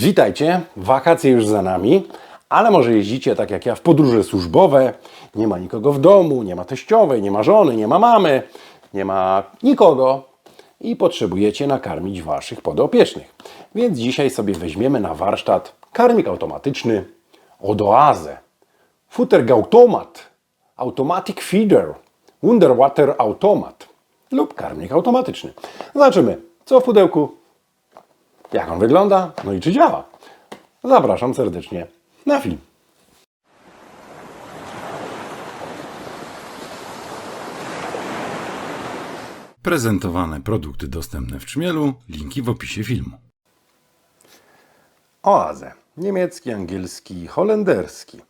Witajcie, wakacje już za nami, ale może jeździcie tak jak ja w podróże służbowe, nie ma nikogo w domu, nie ma teściowej, nie ma żony, nie ma mamy, nie ma nikogo i potrzebujecie nakarmić waszych podopiecznych. Więc dzisiaj sobie weźmiemy na warsztat karmik automatyczny od Oazę. Futtergautomat, Automatic Feeder, Underwater Automat lub karmik automatyczny. Zobaczymy, co w pudełku, jak on wygląda, no i czy działa. Zapraszam serdecznie na film. Prezentowane produkty dostępne w Czmielu, linki w opisie filmu. Oazę. Niemiecki, angielski, holenderski.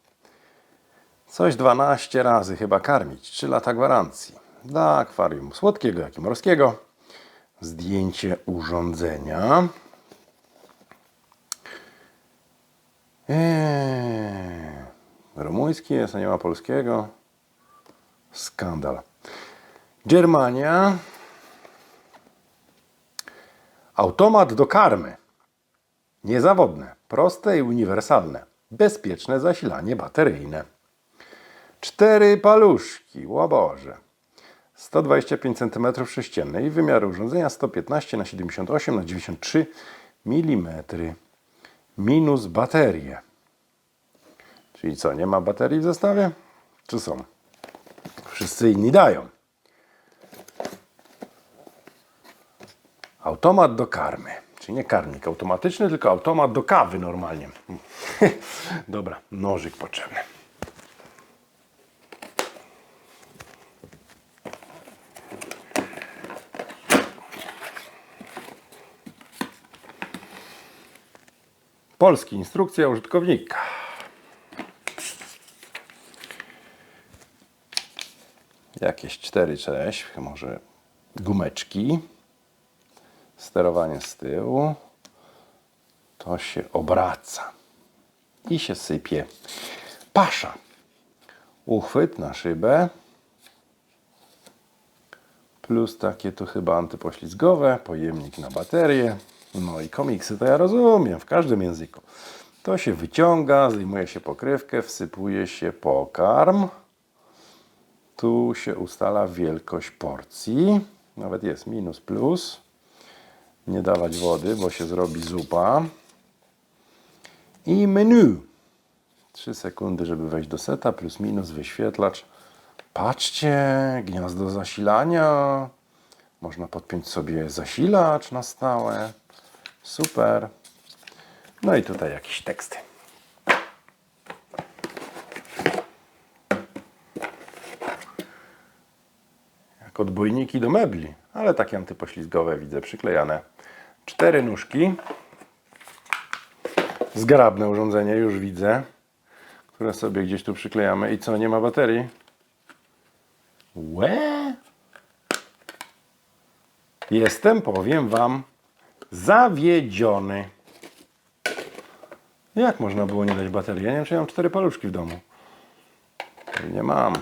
Coś 12 razy chyba karmić. 3 lata gwarancji. Dla akwarium słodkiego, jak i morskiego. Zdjęcie urządzenia. Eee, rumuński jest, a nie ma polskiego. Skandal. Germania. Automat do karmy. Niezawodne, proste i uniwersalne. Bezpieczne zasilanie bateryjne. Cztery paluszki, o Boże. 125 cm3 i wymiar urządzenia 115 na 78 na 93 mm. Minus baterie. Czyli co, nie ma baterii w zestawie? Czy są? Wszyscy inni dają. Automat do karmy. Czyli nie karmik automatyczny, tylko automat do kawy normalnie. Dobra, nożyk potrzebny. Polski instrukcja użytkownika. Jakieś 4-6, może gumeczki sterowanie z tyłu, to się obraca i się sypie pasza. Uchwyt na szybę, plus takie tu chyba antypoślizgowe, pojemnik na baterię, no i komiksy to ja rozumiem, w każdym języku. To się wyciąga, zdejmuje się pokrywkę, wsypuje się pokarm. Tu się ustala wielkość porcji, nawet jest minus plus nie dawać wody, bo się zrobi zupa. I menu. 3 sekundy, żeby wejść do seta, plus minus wyświetlacz. Patrzcie, gniazdo zasilania. Można podpiąć sobie zasilacz na stałe. Super. No i tutaj jakieś teksty. Jak odbójniki do mebli, ale takie antypoślizgowe widzę przyklejane. Cztery nóżki. Zgrabne urządzenie, już widzę. Które sobie gdzieś tu przyklejamy. I co, nie ma baterii? Łe? Jestem, powiem Wam, zawiedziony. Jak można było nie dać baterii? Ja nie wiem, czy ja mam cztery paluszki w domu. Nie mam.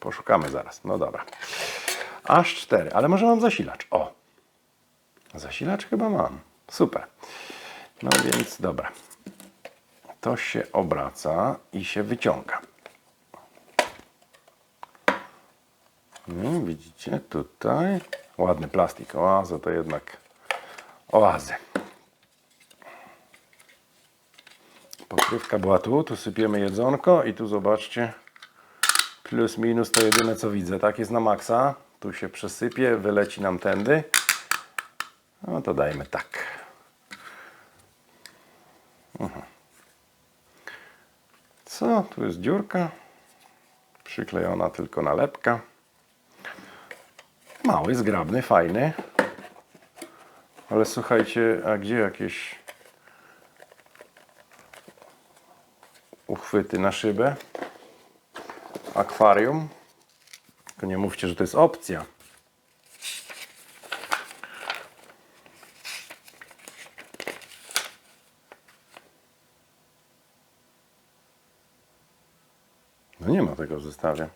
Poszukamy zaraz. No dobra. Aż cztery, ale może mam zasilacz. O! Zasilacz chyba mam. Super. No więc dobra. To się obraca i się wyciąga. No, widzicie tutaj. Ładny plastik. Oaza to jednak oazy. Pokrywka była tu. Tu sypiemy jedzonko i tu zobaczcie. Plus minus to jedyne co widzę. Tak jest na maksa. Tu się przesypie, wyleci nam tędy. No to dajmy tak. Mhm. Co? Tu jest dziurka. Przyklejona tylko nalepka. Mały, zgrabny, fajny. Ale słuchajcie, a gdzie jakieś uchwyty na szybę? Akwarium. Tylko nie mówcie, że to jest opcja. No nie ma tego w zestawie.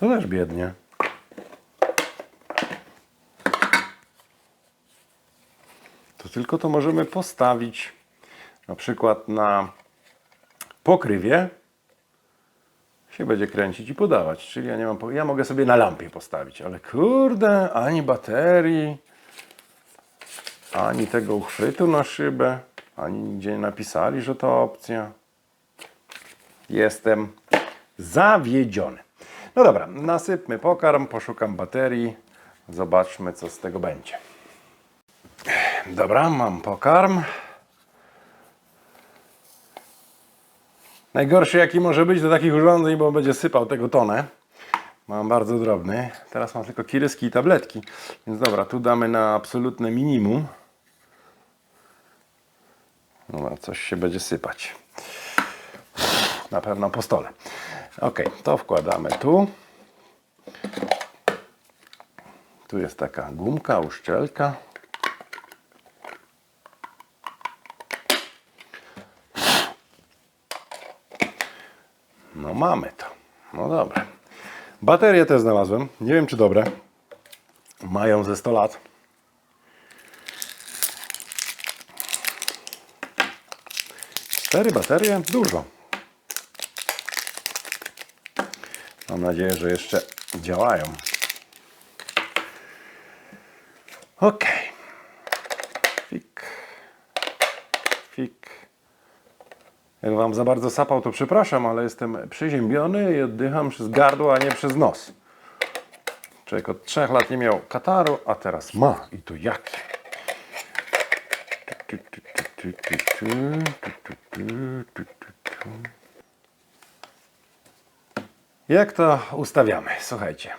To też biednie. to tylko to możemy postawić na przykład na pokrywie się będzie kręcić i podawać. Czyli ja nie mam, ja mogę sobie na lampie postawić, ale kurde, ani baterii, ani tego uchwytu na szybę, ani nigdzie nie napisali, że to opcja. Jestem zawiedziony. No dobra, nasypmy pokarm, poszukam baterii, zobaczmy co z tego będzie. Dobra, mam pokarm. Najgorszy jaki może być do takich urządzeń, bo będzie sypał tego tonę. Mam bardzo drobny. Teraz mam tylko kiryski i tabletki. Więc dobra, tu damy na absolutne minimum. Dobra, coś się będzie sypać. Na pewno po stole. Ok, to wkładamy tu. Tu jest taka gumka, uszczelka. Mamy to. No dobra. Baterie też znalazłem. Nie wiem czy dobre. Mają ze 100 lat. Cztery baterie? Dużo. Mam nadzieję, że jeszcze działają. Ok. Jak Wam za bardzo sapał, to przepraszam, ale jestem przeziębiony i oddycham przez gardło, a nie przez nos. Człowiek od trzech lat nie miał kataru, a teraz ma. I to jaki? Jak to ustawiamy? Słuchajcie.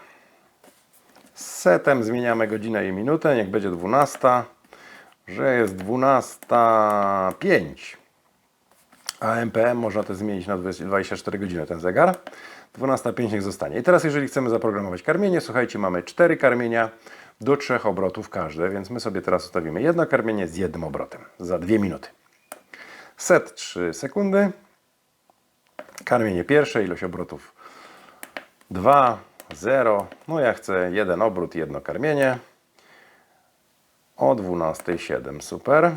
Z setem zmieniamy godzinę i minutę, niech będzie 12, że jest 12.05. A MPM można to zmienić na 20 24 godziny ten zegar. 12.05 niech zostanie. I teraz jeżeli chcemy zaprogramować karmienie, słuchajcie, mamy 4 karmienia do 3 obrotów każde, więc my sobie teraz ustawimy jedno karmienie z jednym obrotem za 2 minuty. Set 3 sekundy. Karmienie pierwsze, ilość obrotów 2, 0. No ja chcę jeden obrót, jedno karmienie. O 12.07, super.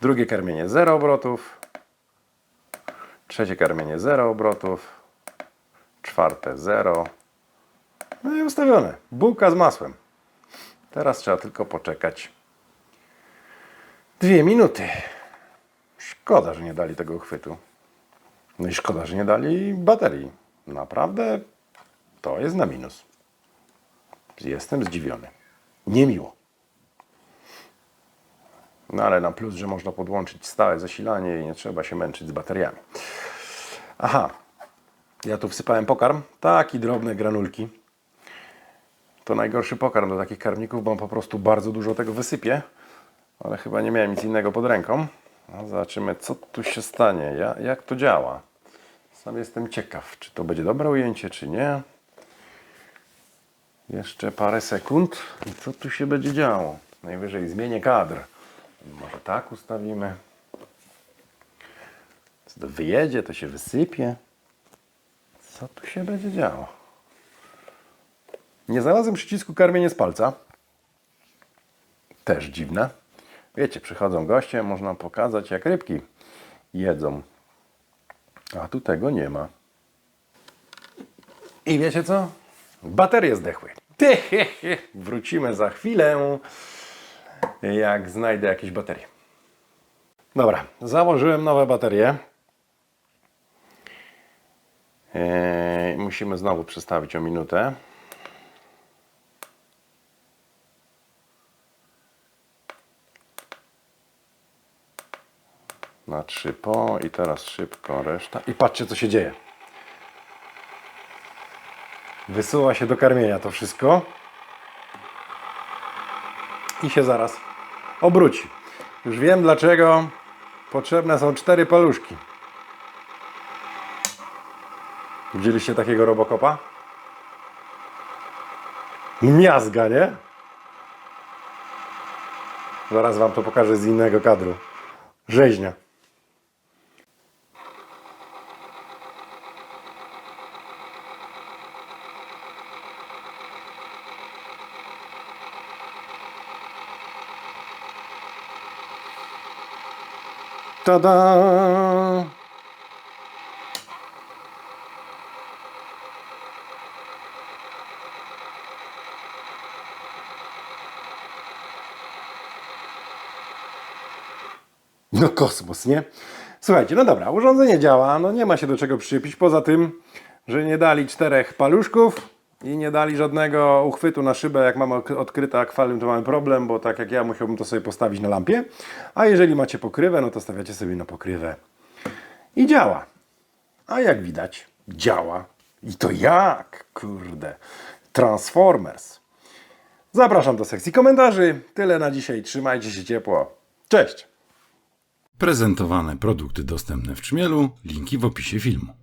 Drugie karmienie 0 obrotów. Trzecie karmienie 0 obrotów. Czwarte 0. No i ustawione. Bułka z masłem. Teraz trzeba tylko poczekać dwie minuty. Szkoda, że nie dali tego uchwytu. No i szkoda, że nie dali baterii. Naprawdę to jest na minus. Jestem zdziwiony. Niemiło. No ale na plus, że można podłączyć stałe zasilanie i nie trzeba się męczyć z bateriami. Aha, ja tu wsypałem pokarm. Taki drobne granulki. To najgorszy pokarm do takich karmników, bo on po prostu bardzo dużo tego wysypie. Ale chyba nie miałem nic innego pod ręką. No, zobaczymy, co tu się stanie, ja, jak to działa. Sam jestem ciekaw, czy to będzie dobre ujęcie, czy nie. Jeszcze parę sekund i co tu się będzie działo? Najwyżej zmienię kadr. Może tak ustawimy. Co to wyjedzie, to się wysypie. Co tu się będzie działo? Nie znalazłem przycisku karmienie z palca. Też dziwne. Wiecie, przychodzą goście, można pokazać jak rybki jedzą. A tu tego nie ma. I wiecie co? Baterie zdechły. Ty, he, he. Wrócimy za chwilę, jak znajdę jakieś baterie. Dobra, założyłem nowe baterie. Eee, musimy znowu przestawić o minutę. Na trzy po i teraz szybko reszta. I patrzcie co się dzieje. Wysuwa się do karmienia to wszystko. I się zaraz obróci. Już wiem dlaczego potrzebne są cztery paluszki. Widzieliście takiego robokopa? Miazga, nie? Zaraz wam to pokażę z innego kadru. Rzeźnia. No kosmos, nie? Słuchajcie, no dobra, urządzenie działa, no nie ma się do czego przyczepić, poza tym, że nie dali czterech paluszków i nie dali żadnego uchwytu na szybę, jak mamy odkryte akwarium, to mamy problem, bo tak jak ja musiałbym to sobie postawić na lampie, a jeżeli macie pokrywę, no to stawiacie sobie na pokrywę i działa. A jak widać, działa. I to jak? Kurde. Transformers. Zapraszam do sekcji komentarzy. Tyle na dzisiaj. Trzymajcie się ciepło. Cześć! Prezentowane produkty dostępne w Czmielu, linki w opisie filmu.